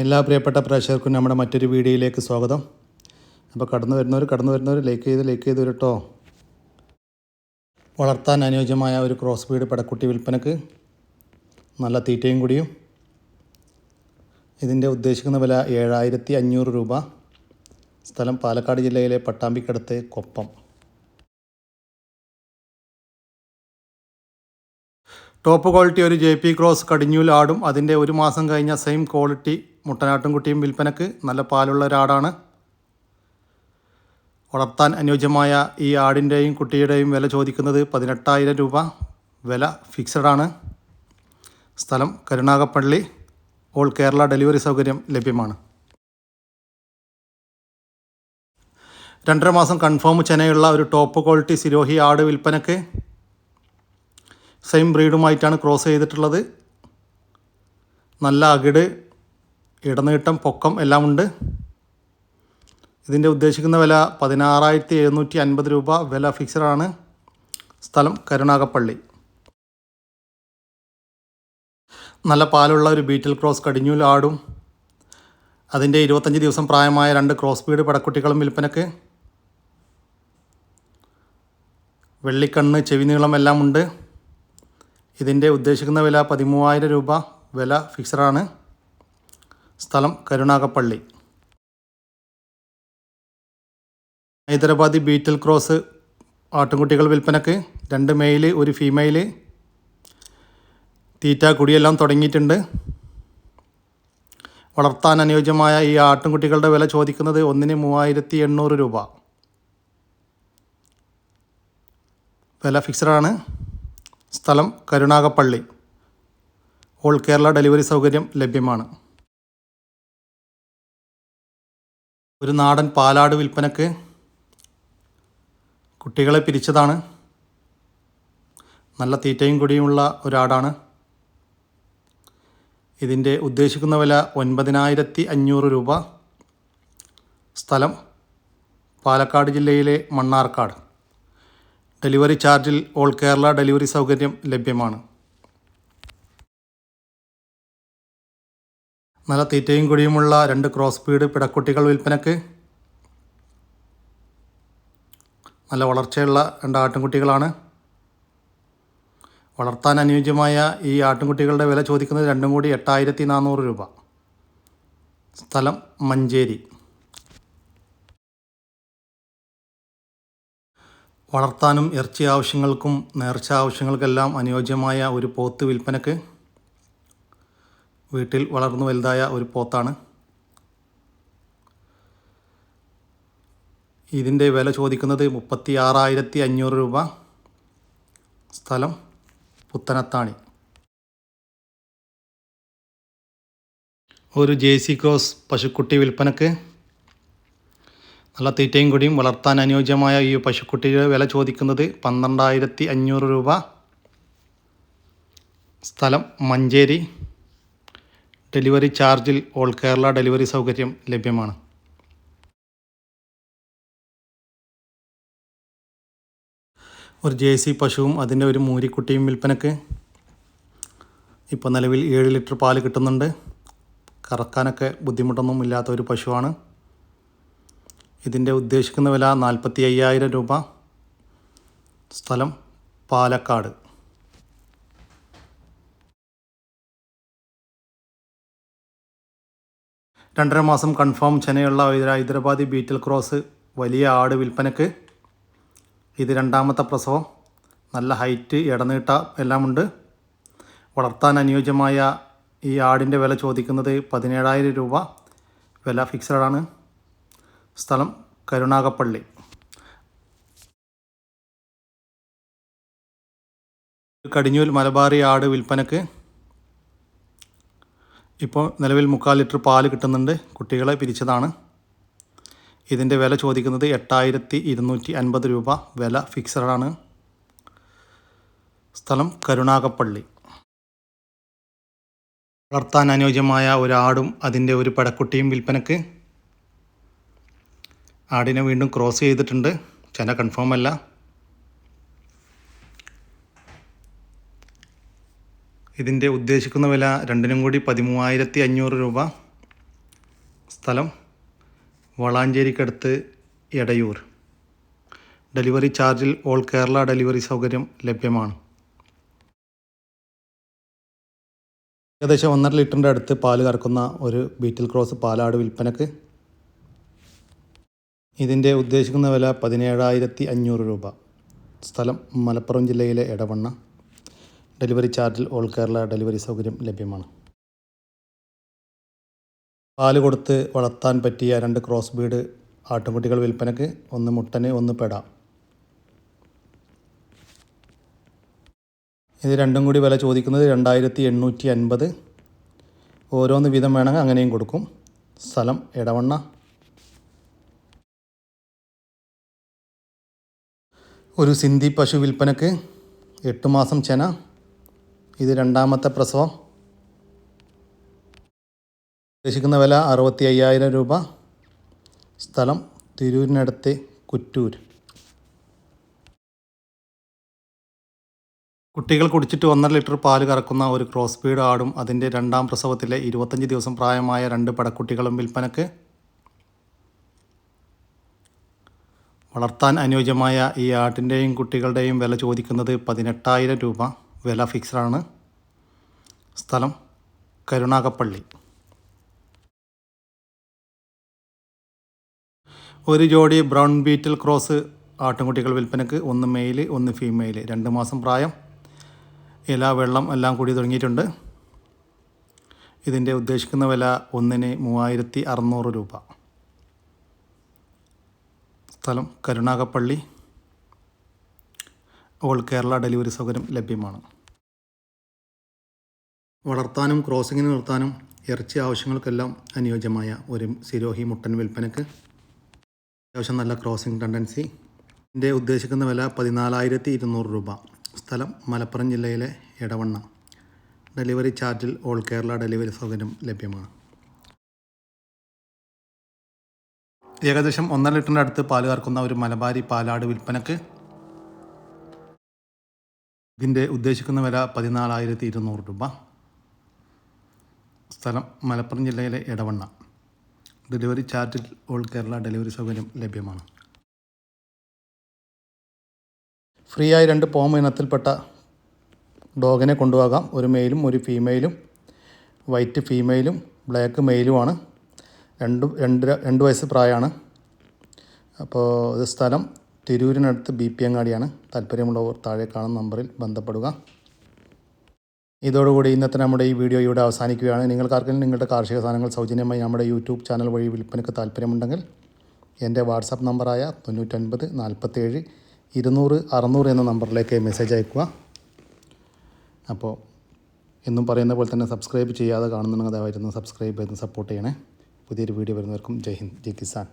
എല്ലാ പ്രിയപ്പെട്ട പ്രേക്ഷകർക്കും നമ്മുടെ മറ്റൊരു വീഡിയോയിലേക്ക് സ്വാഗതം. അപ്പോൾ കടന്നു വരുന്നവർ കടന്നു വരുന്നവർ ലൈക്ക് ചെയ്ത് ലൈക്ക് ചെയ്ത് വരും കേട്ടോ വളർത്താൻ അനുയോജ്യമായ ഒരു ക്രോസ് ബീഡ് പടക്കുട്ടി വിൽപ്പനക്ക് നല്ല തീറ്റയും കൂടിയും. ഇതിന്റെ ഉദ്ദേശിക്കുന്ന വില ഏഴായിരത്തി അഞ്ഞൂറ് രൂപ. സ്ഥലം പാലക്കാട് ജില്ലയിലെ പട്ടാമ്പിക്കടുത്ത് കൊപ്പം. ടോപ്പ് ക്വാളിറ്റി ഒരു ജെ പി ക്രോസ് കടിഞ്ഞൂൽ ആടും. അതിന്റെ ഒരു മാസം കഴിഞ്ഞ സെയിം ക്വാളിറ്റി മുട്ടനാട്ടുംകുട്ടിയും വിൽപ്പനക്ക് നല്ല പാലുള്ള ഒരാടാണ്. വളർത്താൻ അനുയോജ്യമായ ഈ ആടിന്റെയും കുട്ടിയുടെയും വില ചോദിക്കുന്നത് പതിനെട്ടായിരം രൂപ. വില ഫിക്സഡ് ആണ്. സ്ഥലം കരുണാകപ്പള്ളി ഓൾ കേരള ഡെലിവറി സൗകര്യം ലഭ്യമാണ്. രണ്ടര മാസം കൺഫേം ചെനയുള്ള ഒരു ടോപ്പ് ക്വാളിറ്റി സിരോഹി ആട് വിൽപ്പനക്ക് സെയിം ബ്രീഡുമായിട്ടാണ് ക്രോസ് ചെയ്തിട്ടുള്ളത്. നല്ല അകിട് ഇടനീട്ടം പൊക്കം എല്ലാം ഉണ്ട് ഇതിന്റെ ഉദ്ദേശിക്കുന്ന വില പതിനാറായിരത്തി എഴുന്നൂറ്റി അൻപത് രൂപ. വില ഫിക്സഡാണ്. സ്ഥലം കരുണാകപ്പള്ളി നല്ല പാലുള്ള ഒരു ബീറ്റിൽ ക്രോസ് കടിഞ്ഞൂൽ ആടും. അതിന്റെ ഇരുപത്തഞ്ച് ദിവസം പ്രായമായ രണ്ട് ക്രോസ് ബീഡ് പടക്കുട്ടികളും വിൽപ്പനക്ക്. വെള്ളിക്കണ്ണ് ചെവി നീളം എല്ലാം ഉണ്ട് ഇതിന്റെ ഉദ്ദേശിക്കുന്ന വില പതിമൂവായിരം രൂപ. വില ഫിക്സഡാണ്. സ്ഥലം കരുണാകപ്പള്ളി. ഹൈദരാബാദി ബീറ്റിൽ ക്രോസ് ആട്ടുംകുട്ടികൾ വിൽപ്പനക്ക് രണ്ട് മെയിൽ ഒരു ഫീമെയിൽ തീറ്റ കുടിയെല്ലാം തുടങ്ങിയിട്ടുണ്ട്. വളർത്താൻ അനുയോജ്യമായ ഈ ആട്ടുംകുട്ടികളുടെ വില ചോദിക്കുന്നത് ഒന്നിന് മൂവായിരത്തി എണ്ണൂറ് രൂപ. വില ഫിക്സഡാണ്. സ്ഥലം കരുണാകപ്പള്ളി. ഓൾ കേരള ഡെലിവറി സൗകര്യം ലഭ്യമാണ്. ഒരു നാടൻ പാലാട് വിൽപ്പനക്ക് കുട്ടികളെ പിരിച്ചതാണ്. നല്ല തീറ്റയും കൂടിയുമുള്ള ഒരാടാണ്. ഇതിന്റെ ഉദ്ദേശിക്കുന്ന വില ഒൻപതിനായിരത്തി അഞ്ഞൂറ് രൂപ. സ്ഥലം പാലക്കാട് ജില്ലയിലെ മണ്ണാർക്കാട്. ഡെലിവറി ചാർജിൽ ഓൾ കേരള ഡെലിവറി സൗകര്യം ലഭ്യമാണ്. നല്ല തീറ്റയും കുടിയുമുള്ള രണ്ട് ക്രോസ് സ്പീഡ് പിടക്കുട്ടികൾ വിൽപ്പനക്ക്. നല്ല വളർച്ചയുള്ള രണ്ട് ആട്ടിൻകുട്ടികളാണ്. വളർത്താൻ അനുയോജ്യമായ ഈ ആട്ടിൻകുട്ടികളുടെ വില ചോദിക്കുന്നത് രണ്ടും കൂടി എട്ടായിരത്തി നാനൂറ് രൂപ. സ്ഥലം മഞ്ചേരി. വളർത്താനും ഇറച്ചി ആവശ്യങ്ങൾക്കും നേർച്ച ആവശ്യങ്ങൾക്കെല്ലാം അനുയോജ്യമായ ഒരു പോത്ത് വിൽപ്പനക്ക്. വീട്ടിൽ വളർന്നു വലുതായ ഒരു പോത്താണ്. ഇതിന്റെ വില ചോദിക്കുന്നത് മുപ്പത്തി ആറായിരത്തി അഞ്ഞൂറ് രൂപ. സ്ഥലം പുത്തനത്താണി. ഒരു ജെ സി ക്രോസ് പശുക്കുട്ടി വിൽപ്പനക്ക്. നല്ല തീറ്റയും കൂടിയും വളർത്താൻ അനുയോജ്യമായ ഈ പശുക്കുട്ടിയുടെ വില ചോദിക്കുന്നത് പന്ത്രണ്ടായിരത്തി അഞ്ഞൂറ് രൂപ. സ്ഥലം മഞ്ചേരി. ഡെലിവറി ചാർജിൽ ഓൾ കേരള ഡെലിവറി സൗകര്യം ലഭ്യമാണ്. ഒരു ജെ സി പശുവും അതിന്റെ ഒരു മൂരിക്കുട്ടിയും വിൽപ്പനക്ക് ഇപ്പോൾ നിലവിൽ ഏഴ് ലിറ്റർ പാൽ കിട്ടുന്നുണ്ട്. കറക്കാനൊക്കെ ബുദ്ധിമുട്ടൊന്നും ഇല്ലാത്ത ഒരു പശുവാണ്. ഇതിന്റെ ഉദ്ദേശിക്കുന്ന വില നാൽപ്പത്തി അയ്യായിരം രൂപ. സ്ഥലം പാലക്കാട്. രണ്ടര മാസം കൺഫേം ചെനയുള്ള ഹൈദരാബാദ് ബീറ്റൽ ക്രോസ് വലിയ ആട് വിൽപ്പനക്ക്. ഇത് രണ്ടാമത്തെ പ്രസവം. നല്ല ഹൈറ്റ് ഇടനീട്ട എല്ലാമുണ്ട്. വളർത്താൻ അനുയോജ്യമായ ഈ ആടിന്റെ വില ചോദിക്കുന്നത് പതിനേഴായിരം രൂപ. വില ഫിക്സഡാണ് സ്ഥലം കരുണാകപ്പള്ളി കടിഞ്ഞൂൽ മലബാറി ആട് വിൽപ്പനക്ക് ഇപ്പോൾ നിലവിൽ മുക്കാൽ ലിറ്റർ പാൽ കിട്ടുന്നുണ്ട് കുട്ടികളെ പിരിച്ചതാണ്. ഇതിന്റെ വില ചോദിക്കുന്നത് എട്ടായിരത്തി ഇരുന്നൂറ്റി അൻപത് രൂപ. വില ഫിക്സഡാണ്. സ്ഥലം കരുണാകപ്പള്ളി. വളർത്താൻ അനുയോജ്യമായ ഒരാടും അതിന്റെ ഒരു പടക്കുട്ടിയും വിൽപ്പനക്ക്. ആടിനെ വീണ്ടും ക്രോസ് ചെയ്തിട്ടുണ്ട്. ചെന കൺഫേം അല്ല. ഇതിന്റെ ഉദ്ദേശിക്കുന്ന വില രണ്ടിനും കൂടി പതിമൂവായിരത്തി അഞ്ഞൂറ് രൂപ. സ്ഥലം വളാഞ്ചേരിക്കടുത്ത് എടയൂർ. ഡെലിവറി ചാർജിൽ ഓൾ കേരള ഡെലിവറി സൗകര്യം ലഭ്യമാണ്. ഏകദേശം ഒന്നര ലിറ്ററിന്റെ അടുത്ത് പാൽ കറക്കുന്ന ഒരു ബീറ്റിൽ ക്രോസ് പാലാട് വിൽപ്പനക്ക്. ഇതിന്റെ ഉദ്ദേശിക്കുന്ന വില പതിനേഴായിരത്തി അഞ്ഞൂറ് രൂപ. സ്ഥലം മലപ്പുറം ജില്ലയിലെ എടവണ്ണ. ഡെലിവറി ചാർജിൽ ഓൾ കേരള ഡെലിവറി സൗകര്യം ലഭ്യമാണ്. പാൽ കൊടുത്ത് വളർത്താൻ പറ്റിയ രണ്ട് ക്രോസ് ബീഡ് ആട്ടുംകുട്ടികൾ വിൽപ്പനയ്ക്ക് ഒന്ന് മുട്ടന് ഒന്ന് പെട. ഇത് രണ്ടും കൂടി വില ചോദിക്കുന്നത് രണ്ടായിരത്തി എണ്ണൂറ്റി അൻപത് ഓരോന്ന് വീതം വേണമെങ്കിൽ അങ്ങനെയും കൊടുക്കും. സ്ഥലം ഇടവണ്ണ ഒരു സിന്ധി പശു വിൽപ്പനയ്ക്ക് എട്ട് മാസം ചെന. ഇത് രണ്ടാമത്തെ പ്രസവം. ഉദ്ദേശിക്കുന്ന വില അറുപത്തി അയ്യായിരം രൂപ. സ്ഥലം തിരൂരിനടുത്ത് കുറ്റൂർ കുട്ടികൾ കുടിച്ചിട്ട് ഒന്നര ലിറ്റർ പാൽ കറക്കുന്ന ഒരു ക്രോസ് ബീഡ് ആടും അതിന്റെ രണ്ടാം പ്രസവത്തിലെ ഇരുപത്തഞ്ച് ദിവസം പ്രായമായ രണ്ട് പടക്കുട്ടികളും വിൽപ്പനക്ക് വളർത്താൻ അനുയോജ്യമായ ഈ ആട്ടിന്റെയും കുട്ടികളുടെയും വില ചോദിക്കുന്നത് പതിനെട്ടായിരം രൂപ. വില ഫിക്സഡാണ്. സ്ഥലം കരുണാകപ്പള്ളി. ഒരു ജോഡി ബ്രൗൺ ബീറ്റിൽ ക്രോസ് ആട്ടുംകുട്ടികൾ വിൽപ്പനക്ക് ഒന്ന് മെയിൽ ഒന്ന് ഫീമെയിൽ രണ്ട് മാസം പ്രായം. ഇല വെള്ളം എല്ലാം കൂടി തുടങ്ങിയിട്ടുണ്ട്. ഇതിന്റെ ഉദ്ദേശിക്കുന്ന വില ഒന്നിന് മൂവായിരത്തി അറുന്നൂറ് രൂപ. സ്ഥലം കരുണാകപ്പള്ളി. ഓൾ കേരള ഡെലിവറി സൗകര്യം ലഭ്യമാണ്. വളർത്താനും ക്രോസിങ്ങിന് നിർത്താനും ഇറച്ചി ആവശ്യങ്ങൾക്കെല്ലാം അനുയോജ്യമായ ഒരു സിരോഹി മുട്ടൻ വിൽപ്പനക്ക് അത്യാവശ്യം നല്ല ക്രോസിംഗ് ടെൻഡൻസി. എന്റെ ഉദ്ദേശിക്കുന്ന വില പതിനാലായിരത്തി ഇരുന്നൂറ് രൂപ. സ്ഥലം മലപ്പുറം ജില്ലയിലെ എടവണ്ണ. ഡെലിവറി ചാർജിൽ ഓൾ കേരള ഡെലിവറി സൗകര്യം ലഭ്യമാണ്. ഏകദേശം ഒന്നര ലിറ്ററിന്റെ അടുത്ത് പാൽ കറക്കുന്ന ഒരു മലബാരി പാലാട് വിൽപ്പനക്ക് ഇതിന്റെ ഉദ്ദേശിക്കുന്ന വില പതിനാലായിരത്തി ഇരുന്നൂറ് രൂപ. സ്ഥലം മലപ്പുറം ജില്ലയിലെ എടവണ്ണ. ഡെലിവറി ചാർജിൽ ഓൾ കേരള ഡെലിവറി സൗകര്യം ലഭ്യമാണ്. ഫ്രീ ആയി രണ്ട് പോം ഇനത്തിൽപ്പെട്ട ഡോഗിനെ കൊണ്ടുപോകാം. ഒരു മെയിലും ഒരു ഫീമെയിലും വൈറ്റ് ഫീമെയിലും ബ്ലാക്ക് മെയിലുമാണ്. രണ്ടും രണ്ട് രണ്ട് വയസ്സ് പ്രായമാണ്. അപ്പോൾ ഇത് സ്ഥലം തിരൂരിനടുത്ത് ബി പി അങ്ങാടിയാണ്. താല്പര്യമുള്ളവർ താഴെ കാണുന്ന നമ്പറിൽ ബന്ധപ്പെടുക. ഇതോടുകൂടി ഇന്നത്തെ നമ്മുടെ ഈ വീഡിയോ ഇവിടെ അവസാനിക്കുകയാണ്. നിങ്ങൾക്കാർക്കെങ്കിലും നിങ്ങളുടെ കാർഷിക സാധനങ്ങൾ സൗജന്യമായി നമ്മുടെ യൂട്യൂബ് ചാനൽ വഴി വിൽപ്പനയ്ക്ക് താല്പര്യമുണ്ടെങ്കിൽ എന്റെ വാട്സാപ്പ് നമ്പറായ തൊണ്ണൂറ്റൊൻപത് നാൽപ്പത്തേഴ് ഇരുന്നൂറ് അറുന്നൂറ് എന്ന നമ്പറിലേക്ക് മെസ്സേജ് അയക്കുക അപ്പോൾ എന്നും പറയുന്ന പോലെ തന്നെ സബ്സ്ക്രൈബ് ചെയ്യാതെ കാണുന്നുണ്ടെങ്കിൽ അതായിരുന്നു സബ്സ്ക്രൈബ് ചെയ്ത് സപ്പോർട്ട് ചെയ്യണേ. പുതിയൊരു വീഡിയോ വരുന്നവർക്കും ജയ് ഹിന്ദ് ജയ് കിസാൻ.